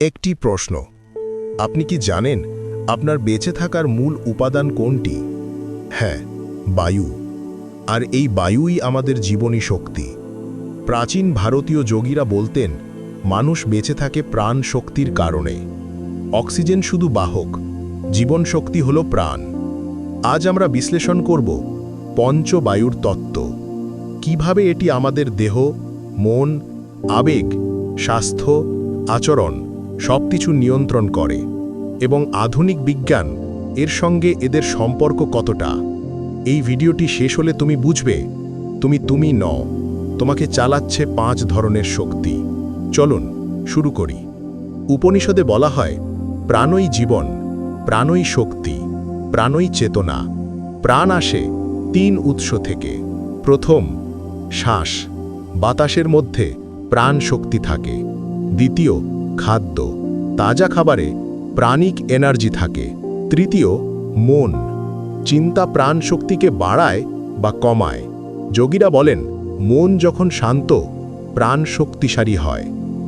একটি প্রশ্ন। আপনি কি জানেন আপনার বেঁচে থাকার মূল উপাদান কোনটি? হ্যাঁ বায়ু। আর এই বায়ুই আমাদের জীবনী শক্তি। প্রাচীন ভারতীয় যোগীরা বলতেন, মানুষ বেঁচে থাকে প্রাণ শক্তির কারণে। অক্সিজেন শুধু বাহক, জীবন শক্তি হল প্রাণ। আজ আমরা বিশ্লেষণ করব পঞ্চবায়ুর তত্ত্ব। কীভাবে এটি আমাদের দেহ, মন, আবেগ, স্বাস্থ্য, আচরণ সবকিছু নিয়ন্ত্রণ করে এবং আধুনিক বিজ্ঞান এর সঙ্গে এদের সম্পর্ক কতটা? এই ভিডিওটি শেষ হলে তুমি বুঝবে। তুমি তুমি ন তোমাকে চালাচ্ছে পাঁচ ধরনের শক্তি। চলুন, শুরু করি। উপনিষদে বলা হয়, প্রাণই জীবন, প্রাণই শক্তি, প্রাণই চেতনা। প্রাণ আসে তিন উৎস থেকে। প্রথম, শ্বাস। বাতাসের মধ্যে প্রাণ শক্তি থাকে। দ্বিতীয় খাদ্য, তাজা খাবারে প্রাণিক এনার্জি থাকে। তৃতীয়, মন। চিন্তা প্রাণ শক্তিকে বাড়ায় বা কমায়। যোগীরা বলেন, মন যখন শান্ত, প্রাণ শক্তিশালী হয়।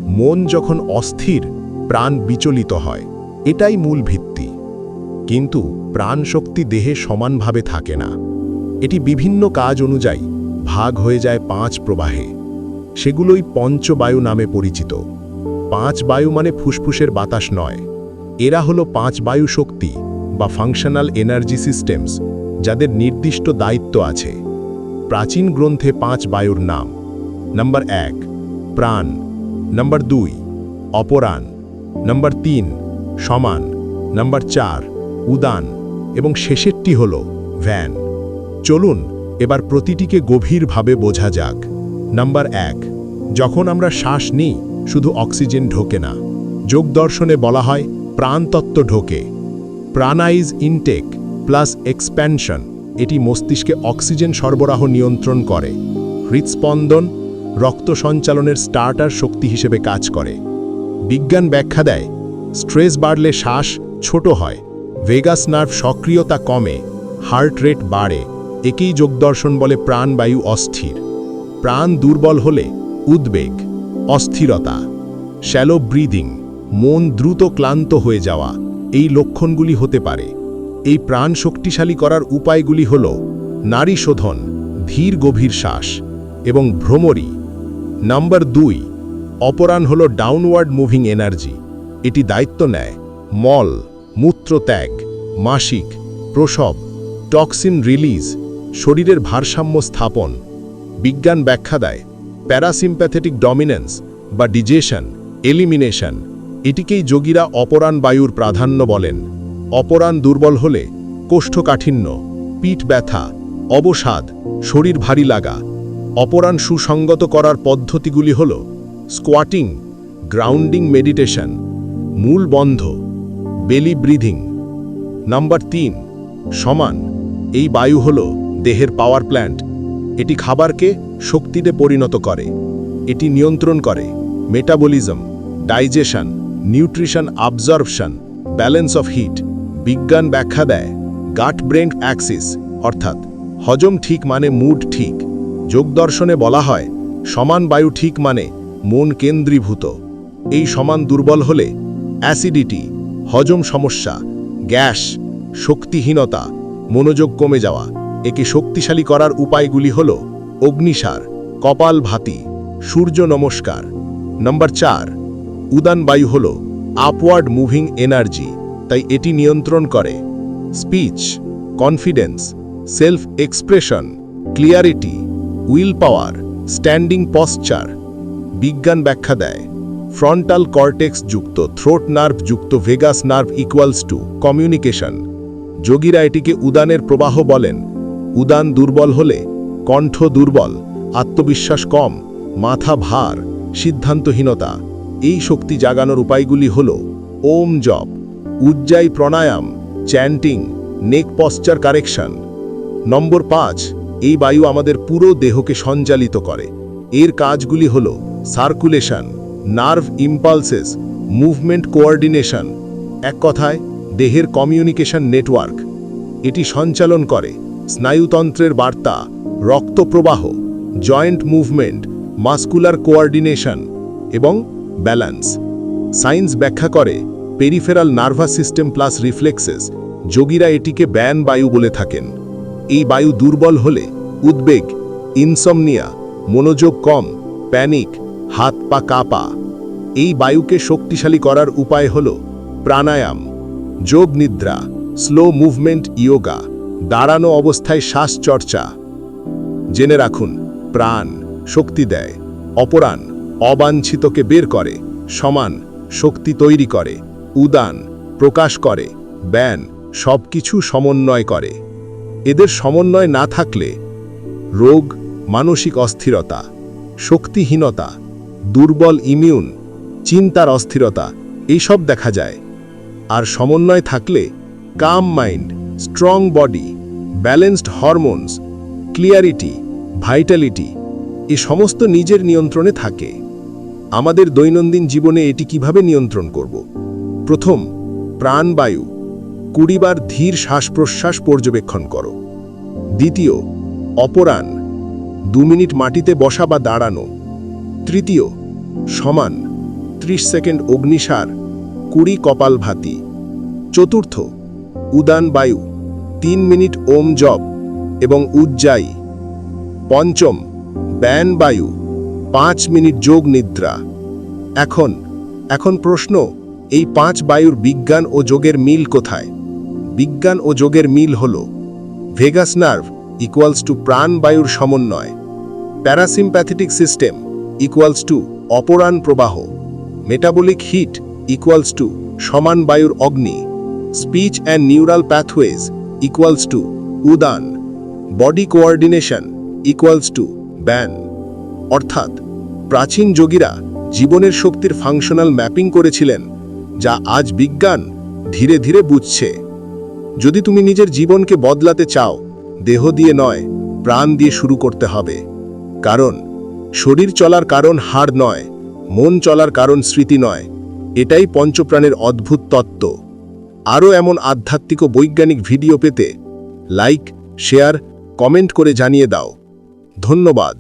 মন যখন অস্থির, প্রাণ বিচলিত হয়। এটাই মূল ভিত্তি। কিন্তু প্রাণ শক্তি দেহে সমানভাবে থাকে না। এটি বিভিন্ন কাজ অনুযায়ী ভাগ হয়ে যায় পাঁচ প্রবাহে। সেগুলোই পঞ্চবায়ু নামে পরিচিত। পাঁচ বায়ু মানে ফুসফুসের বাতাস নয়। এরা হলো পাঁচ বায়ু শক্তি বা ফাংশনাল এনার্জি সিস্টেমস যাদের নির্দিষ্ট দায়িত্ব আছে। প্রাচীন গ্রন্থে পাঁচ বায়ুর নাম। নাম্বার এক, প্রাণ। নাম্বার দুই, অপরাণ। নাম্বার তিন, সমান। নাম্বার চার, উদান। এবং শেষেরটি হল ভ্যান। চলুন, এবার প্রতিটিকে গভীরভাবে বোঝা যাক। নাম্বার এক, যখন আমরা শ্বাস নিই শুধু অক্সিজেন ঢোকে না। যোগ দর্শনে বলা হয় প্রাণতত্ত্ব ঢোকে। প্রাণাইজ ইনটেক প্লাস এক্সপ্যানশন এটি মস্তিষ্কে অক্সিজেন সরবরাহ নিয়ন্ত্রণ করে। হৃৎস্পন্দন রক্ত সঞ্চালনের স্টার্টার শক্তি হিসেবে কাজ করে। বিজ্ঞান ব্যাখ্যা দেয়, স্ট্রেস বাড়লে শ্বাস ছোট হয়, ভেগাস নার্ভ সক্রিয়তা কমে, হার্ট রেট বাড়ে, একেই যোগদর্শন বলে প্রাণবায়ু অস্থির। প্রাণ দুর্বল হলে উদ্বেগ। অস্থিরতা শ্যালো ব্রিদিং মন দ্রুত ক্লান্ত হয়ে যাওয়া, এই লক্ষণগুলি হতে পারে। এই প্রাণ শক্তিশালী করার উপায়গুলি হল নারী শোধন, ধীর গভীর শ্বাস এবং ভ্রমরী। নাম্বার দুই, অপরাণ হল ডাউনওয়ার্ড মুভিং এনার্জি এটি দায়িত্ব নেয়। মল, মূত্রত্যাগ, মাসিক, প্রসব টক্সিন রিলিজ শরীরের ভারসাম্য স্থাপন। বিজ্ঞান ব্যাখ্যা দেয় প্যারাসিম্প্যাথেটিক ডমিনেন্স বা ডিজেশন, এলিমিনেশন, এটিকেই যোগীরা অপরাণ বায়ুর প্রাধান্য বলেন। অপরাণ দুর্বল হলে কোষ্ঠকাঠিন্য, পিঠ ব্যথা, অবসাদ, শরীর ভারী লাগা। অপরাণ সুসংগত করার পদ্ধতিগুলি হল স্কোয়াটিং, গ্রাউন্ডিং মেডিটেশন, মূল বন্ধ, বেলি ব্রিধিং নাম্বার তিন, সমান, এই বায়ু হল দেহের পাওয়ার প্ল্যান্ট। এটি খাবারকে শক্তিতে পরিণত করে। এটি নিয়ন্ত্রণ করে। Metabolism, digestion, nutrition absorption balance of heat, বিজ্ঞান ব্যাখ্যা দেয়। গাট ব্রেন অ্যাক্সিস, অর্থাৎ হজম ঠিক মানে মুড ঠিক। যোগদর্শনে বলা হয়, সমান বায়ু ঠিক মানে মন কেন্দ্রীভূত। এই সমান দুর্বল হলে অ্যাসিডিটি, হজম সমস্যা, গ্যাস, শক্তিহীনতা, মনোযোগ কমে যাওয়া। একে শক্তিশালী করার উপায়গুলি হল অগ্নিসার, কপাল ভাতি, সূর্য নমস্কার। নম্বর চার, উদান বায়ু হল আপওয়ার্ড মুভিং এনার্জি তাই এটি নিয়ন্ত্রণ করে। Speech confidence self expression clarity will power standing posture বিজ্ঞান ব্যাখ্যা দেয়। ফ্রন্টাল কর্টেক্স যুক্ত থ্রোট নার্ভ যুক্ত vagus nerve equals to communication যোগীরা এটিকে উদানের প্রবাহ বলেন। উদান দুর্বল হলে কণ্ঠ দুর্বল, আত্মবিশ্বাস কম, মাথা ভার, সিদ্ধান্তহীনতা। এই শক্তি জাগানোর উপায়গুলি হল ওম জপ, Ujjayi pranayama, chanting, neck posture correction. Number পাঁচ, এই বায়ু আমাদের পুরো দেহকে সঞ্চালিত করে। এর কাজগুলি হল circulation, nerve impulses, movement coordination. এক কথায়, দেহের কমিউনিকেশন নেটওয়ার্ক। এটি সঞ্চালন করে। স্নায়ুতন্ত্রের বার্তা, রক্তপ্রবাহ, জয়েন্ট মুভমেন্ট, মাস্কুলার কোয়ার্ডিনেশন এবং ব্যালেন্স। সায়েন্স ব্যাখ্যা করে, peripheral nervous system plus reflexes, যোগীরা এটিকে ব্যান বায়ু বলে থাকেন। এই বায়ু দুর্বল হলে উদ্বেগ, ইনসমনিয়া, মনোযোগ কম, প্যানিক, হাত পা কাঁপা। এই বায়ুকে শক্তিশালী করার উপায় হল প্রাণায়াম, যোগ নিদ্রা, স্লো মুভমেন্ট ইয়োগা। দাঁড়ানো অবস্থায় শ্বাসচর্চা। জেনে রাখুন, প্রাণ, শক্তি দেয়, অপরাণ, অবাঞ্ছিতকে বের করে, সমান, শক্তি তৈরি করে, উদান, প্রকাশ করে, ব্যান, সবকিছু সমন্বয় করে। এদের সমন্বয় না থাকলে রোগ, মানসিক অস্থিরতা, শক্তিহীনতা, দুর্বল ইমিউন, চিন্তার অস্থিরতা এইসব দেখা যায়। আর সমন্বয় থাকলে calm mind strong body, balanced hormones, clarity, vitality, এ সমস্ত নিজের নিয়ন্ত্রণে থাকে। আমাদের দৈনন্দিন জীবনে এটি কীভাবে নিয়ন্ত্রণ করব? প্রথম, প্রাণবায়ু। কুড়িবার ধীর শ্বাস প্রশ্বাস পর্যবেক্ষণ করো। দ্বিতীয়, অপরাণ। দু মিনিট মাটিতে বসা বা দাঁড়ানো। তৃতীয়, সমান। ত্রিশ সেকেন্ড অগ্নিসার। কুড়ি কপাল ভাতি চতুর্থ, উদান বায়ু। তিন মিনিট ওম জপ এবং উজ্জাই পঞ্চম, ব্যান বায়ু, পাঁচ মিনিট যোগ নিদ্রা। এখন এখন প্রশ্ন, এই পাঁচ বায়ুর বিজ্ঞান ও যোগের মিল কোথায়? বিজ্ঞান ও যোগের মিল হল, ভেগাস নার্ভ ইকুয়ালস টু প্রাণ বায়ুর সমন্বয়। প্যারাসিম্প্যাথেটিক সিস্টেম ইকুয়ালস টু অপরাণ প্রবাহ। মেটাবলিক হিট ইকুয়ালস টু সমান বায়ুর অগ্নি। Speech and neural pathways equals to উদান। Body coordination equals to ব্যান অর্থাৎ, প্রাচীন যোগীরা জীবনের শক্তির ফাংশনাল ম্যাপিং করেছিলেন, যা আজ বিজ্ঞান ধীরে ধীরে বুঝছে। যদি তুমি নিজের জীবনকে বদলাতে চাও, দেহ দিয়ে নয়, প্রাণ দিয়ে শুরু করতে হবে। কারণ, শরীর চলার কারণ হাড় নয়, মন চলার কারণ স্মৃতি নয়। এটাই পঞ্চপ্রাণের অদ্ভুত তত্ত্ব। আরও এমন আধ্যাত্মিক ও বৈজ্ঞানিক ভিডিও পেতে লাইক শেয়ার কমেন্ট করে জানিয়ে দাও। ধন্যবাদ।